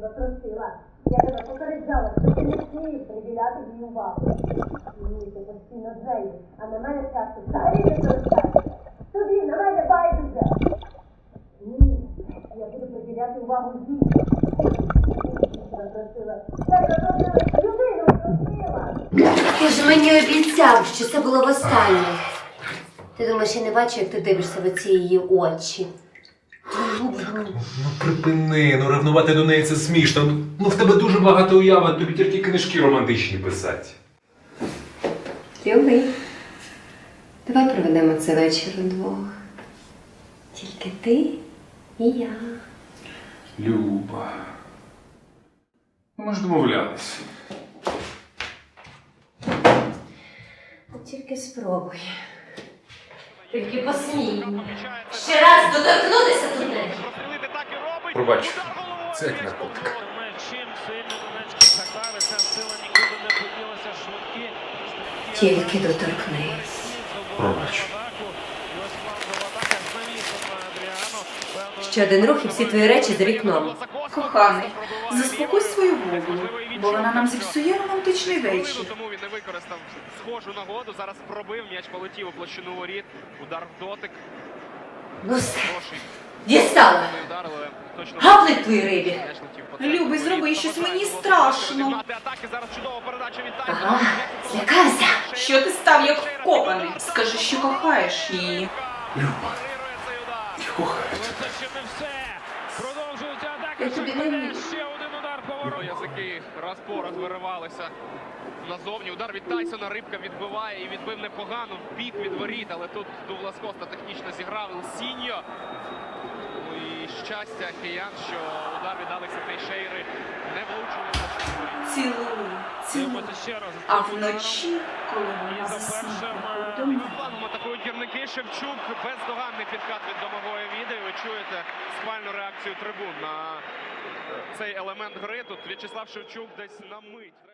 тебе просила. Я тебе попереджала, що ти не смієш приділяти їй увагу. Ні, ти постійно з нею, а на мене часу взагалі не залишається. Тобі на мене байдуже. Ні, я буду приділяти увагу їй. Ти ж мені обіцяв, що це було востаннє. Ти думаєш, я не бачу, як ти дивишся в оці її очі. Ну припини, ну ревнувати до неї це смішно. Ну в тебе дуже багато уяви, тобі тільки книжки романтичні писати. Любий, давай проведемо цей вечір удвох. Тільки ти і я. Люба. Ми ж домовлялись. От Тільки спробуй. Тільки посмій. Ще раз доторкнутися до неї. Пробач, це як наркотик. Тільки доторкнись. Пробач. Ще один рух і всі твої речі за вікном. Коханий, заспокой свою голову, бо вона нам зіпсує романтичний вечір. Тому він не використав схожу нагоду. Зараз пробив м'яч полетів у площину воріт. Удар в дотик. Ну все, Хороший дістала. не удар, точно Гаплик твої рибі. м'яч летів по центру Любий, воріт. зроби щось, мені страшно. розігнати атаки. Зараз чудова передача від Тайсона. Ага, злякався. Що ти став як вкопаний? Скажи, що кохаєш її. Люба, Цей удар. я кохаю ще не все. Продовжується атака. Шахтаря. Ще один удар по воротах. Язики раз по раз виривалися назовні. Удар від Тайсона. Рибка відбиває і відбив непогано в бік від воріт, але тут Дуглас Коста технічно зіграв Сіньо. Ну і щастя киян, що удар від Алекса Тейшейри не влучив. у воріт. Цілуй, цілуй. Дивимося ще раз. А вночі, коли першим. Планом атакують гірники. Шевчук бездоганний підкат від домової відео. Ви чуєте схвальну реакцію трибун на е, цей елемент гри. Тут В'ячеслав Шевчук десь на мить.